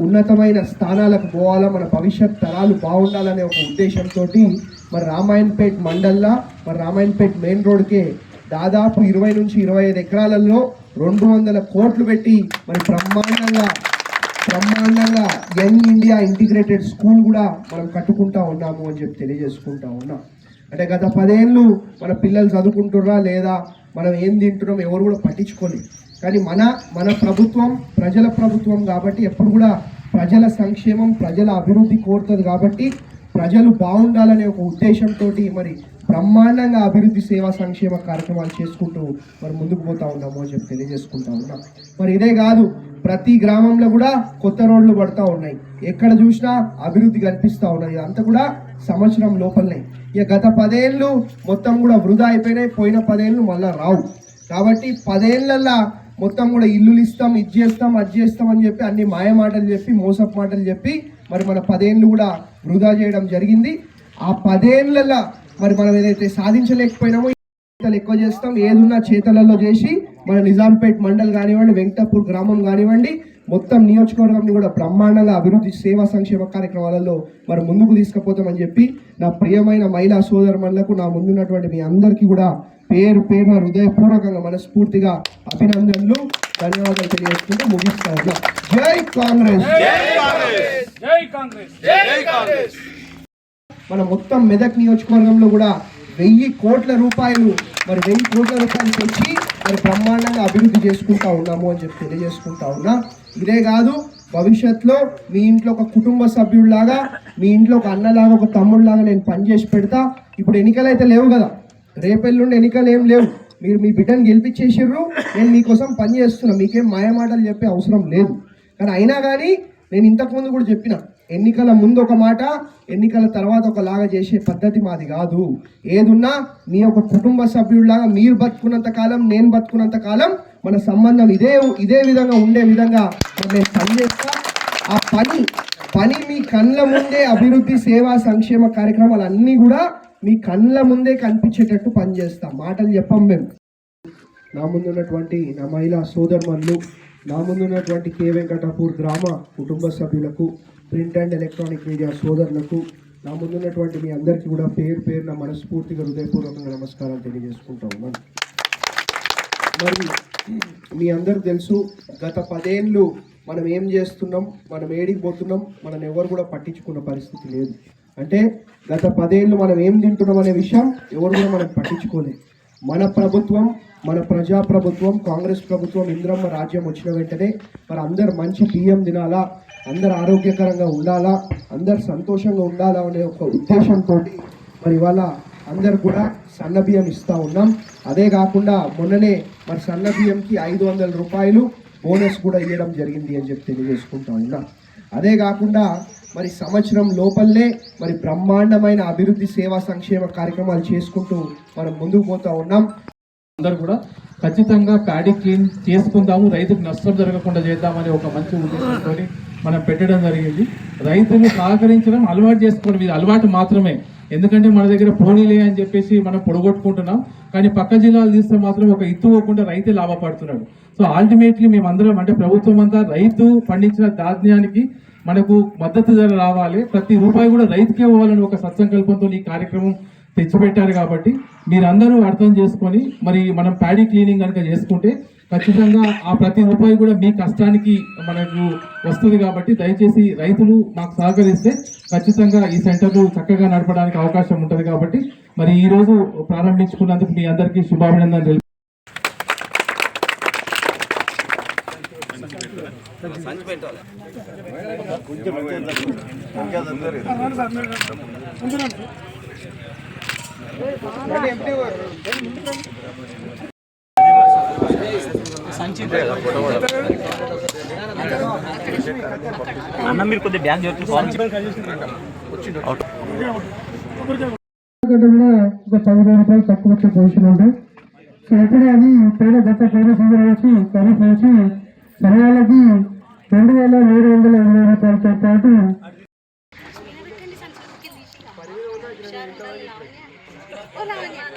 ఉన్నతమైన స్థానాలకు పోవాలా మన భవిష్యత్ తరాలు బాగుండాలనే ఒక ఉద్దేశంతో మరి రామాయణపేట్ మండల్లా మరి రామాయణపేట్ మెయిన్ రోడ్కే దాదాపు ఇరవై నుంచి ఇరవై ఐదు ఎకరాలలో రెండు వందల కోట్లు పెట్టి మరి బ్రహ్మాండంగా బ్రహ్మాండంగా యంగ్ ఇండియా ఇంటిగ్రేటెడ్ స్కూల్ కూడా మనం కట్టుకుంటా ఉన్నాము అని చెప్పి తెలియజేసుకుంటా ఉన్నాం. అంటే గత పదేళ్ళు మన పిల్లలు చదువుకుంటుర్రా లేదా మనం ఏం తింటున్నాం ఎవరు కూడా పట్టించుకోలేదు. కానీ మన మన ప్రభుత్వం ప్రజల ప్రభుత్వం కాబట్టి ఎప్పుడు కూడా ప్రజల సంక్షేమం ప్రజల అభివృద్ధి కోరుతుంది కాబట్టి ప్రజలు బాగుండాలనే ఒక ఉద్దేశంతో మరి బ్రహ్మాండంగా అభివృద్ధి సేవా సంక్షేమ కార్యక్రమాలు చేసుకుంటూ మరి ముందుకు పోతా ఉన్నాము అని చెప్పి తెలియజేసుకుంటా ఉన్నాం. మరి ఇదే కాదు ప్రతి గ్రామంలో కూడా కొత్త రోడ్లు పడతా ఉన్నాయి. ఎక్కడ చూసినా అభివృద్ధి కనిపిస్తూ ఉన్నది అంతా కూడా సంవత్సరం లోపలనే. ఇక గత పదేళ్ళు మొత్తం కూడా వృధా అయిపోయినాయి. పోయిన పదేళ్ళు మళ్ళీ రావు. కాబట్టి పదేళ్ళల్లా మొత్తం కూడా ఇల్లులు ఇస్తాం ఇది చేస్తాం అది చేస్తాం అని చెప్పి అన్ని మాయ మాటలు చెప్పి మోసపు మాటలు చెప్పి మరి మన పదేళ్ళు కూడా వృధా చేయడం జరిగింది. ఆ పదేళ్ళలో మరి మనం ఏదైతే సాధించలేకపోయినామో చేతలు ఎక్కువ చేస్తాం ఏదున్నా చేతలలో చేసి మన నిజాంపేట్ మండల్ కానివ్వండి వెంకటాపూర్ గ్రామం కానివ్వండి మొత్తం నియోజకవర్గంని కూడా బ్రహ్మాండంగా అభివృద్ధి సేవా సంక్షేమ కార్యక్రమాలలో మరి ముందుకు తీసుకుపోతామని చెప్పి నా ప్రియమైన మహిళా సోదరుమణులకు నా ముందున్నటువంటి మీ అందరికీ కూడా పేరు పేరున హృదయపూర్వకంగా మనస్ఫూర్తిగా అభినందనలు ధన్యవాదాలు తెలియజేసుకుంటూ ముగిస్తా ఉన్నా. జై కాంగ్రెస్! జై కాంగ్రెస్! మన మొత్తం మెదక్ నియోజకవర్గంలో కూడా వెయ్యి కోట్ల రూపాయలు మరి వెయ్యి కోట్ల రూపాయలు తెచ్చి మరి బ్రహ్మాండంగా అభివృద్ధి చేసుకుంటా ఉన్నాము అని చెప్పి తెలియజేసుకుంటా ఉన్నా. ఇదే కాదు భవిష్యత్తులో మీ ఇంట్లో ఒక కుటుంబ సభ్యుడిలాగా మీ ఇంట్లో ఒక అన్నలాగా ఒక తమ్ముడిలాగా నేను పనిచేసి పెడతా. ఇప్పుడు ఎన్నికలు అయితే లేవు కదా. రేపెల్లుండి ఎన్నికలు ఏం లేవు. మీరు మీ బిడ్డను గెలిపించేసిర్రు. నేను మీకోసం పని చేస్తున్నా. మీకేం మాయమాటలు చెప్పే అవసరం లేదు. కానీ అయినా కానీ నేను ఇంతకుముందు కూడా చెప్పిన ఎన్నికల ముందు ఒక మాట ఎన్నికల తర్వాత ఒకలాగా చేసే పద్ధతి మాది కాదు. ఏదున్నా మీ ఒక కుటుంబ సభ్యుడిలాగా మీరు బతుకున్నంత కాలం నేను బతుకున్నంత కాలం మన సంబంధం ఇదే ఇదే విధంగా ఉండే విధంగా నేను పనిచేస్తా. ఆ పని పని మీ కళ్ళ ముందే అభివృద్ధి సేవా సంక్షేమ కార్యక్రమాలు అన్నీ కూడా మీ కళ్ళ ముందే కనిపించేటట్టు పనిచేస్తాం. మాటలు చెప్పం మేము. నా ముందున్నటువంటి నా మహిళా సోదరుమణులు నా ముందున్నటువంటి కే. వెంకటాపూర్ గ్రామ కుటుంబ సభ్యులకు ప్రింట్ అండ్ ఎలక్ట్రానిక్ మీడియా సోదరులకు నా ముందున్నటువంటి మీ అందరికీ కూడా పేరు పేరున మనస్ఫూర్తిగా హృదయపూర్వకంగా నమస్కారాలు తెలియజేసుకుంటా ఉన్నాను. మరి మీ అందరూ తెలుసు గత పదేళ్ళు మనం ఏం చేస్తున్నాం? మనం ఏడికి పోతున్నాం? మనం ఎవరు కూడా పట్టించుకున్న పరిస్థితి లేదు. అంటే గత పదేళ్ళు మనం ఏం తింటున్నాం అనే విషయం ఎవరు కూడా మనం పట్టించుకోలేదు. మన ప్రభుత్వం మన ప్రజా ప్రభుత్వం కాంగ్రెస్ ప్రభుత్వం ఇంద్రమ్మ రాజ్యం వచ్చిన వెంటనే మరి అందరు మంచి బియ్యం తినాలా? అందరు ఆరోగ్యకరంగా ఉండాలా? అందరు సంతోషంగా ఉండాలా అనే ఒక ఉద్దేశంతో మరి ఇవాళ అందరు కూడా సన్న బియ్యం ఇస్తూ ఉన్నాం. అదే కాకుండా మొన్ననే మరి సన్న బియ్యంకి ఐదు వందల రూపాయలు బోనస్ కూడా ఇవ్వడం జరిగింది అని చెప్పి తెలియజేసుకుంటా ఉన్నాం. అదే కాకుండా మరి సంవత్సరం లోపలనే మరి బ్రహ్మాండమైన అభివృద్ధి సేవా సంక్షేమ కార్యక్రమాలు చేసుకుంటూ మనం ముందుకు పోతూ ఉన్నాం. అందరూ కూడా ఖచ్చితంగా ప్యాడీ క్లీన్ చేసుకుందాము. రైతుకు నష్టం జరగకుండా చేద్దామని ఒక మంచి ఉద్దేశంతో మనం పెట్టడం జరిగింది. రైతులు సహకరించడం అలవాటు చేసుకోవడం ఇది అలవాటు మాత్రమే. ఎందుకంటే మన దగ్గర పోనీలే అని చెప్పేసి మనం పొడగొట్టుకుంటున్నాం. కానీ పక్క జిల్లాలు తీస్తే మాత్రం ఒక ఇత్తు పోకుండా రైతే లాభపడుతున్నాడు. సో అల్టిమేట్లీ మేమందరం అంటే ప్రభుత్వం అంతా రైతు పండించిన ధాన్యానికి మనకు మద్దతు ధర రావాలి. ప్రతి రూపాయి కూడా రైతుకే ఇవ్వాలని ఒక సత్సంకల్పంతో ఈ కార్యక్రమం తెచ్చిపెట్టారు కాబట్టి మీరందరూ అర్థం చేసుకొని మరి మనం ప్యాడీ క్లీనింగ్ కనుక చేసుకుంటే ఖచ్చితంగా ఆ ప్రతి రూపాయి కూడా మీ కష్టానికి మనకు వస్తుంది కాబట్టి దయచేసి రైతులు మాకు సహకరిస్తే ఖచ్చితంగా ఈ సెంటర్లు చక్కగా నడపడానికి అవకాశం ఉంటుంది కాబట్టి మరి ఈరోజు ప్రారంభించుకున్నందుకు మీ అందరికీ శుభాభినందనలు తెలుపు అన్న మీరు కొద్దిగా డ్యాన్స్ ఘటనలో ఒక పది వేల రూపాయలు తక్కువ వచ్చే పొజిషన్ ఉంటాయి సో ఎక్కడే అది పేద గత పేద సీజన్ వచ్చి ఖరీఫ్ వచ్చి సరవాళ్ళకి రెండు వేల ఏడు వందల ఎనభై రూపాయలు చెప్పాడు 我再问你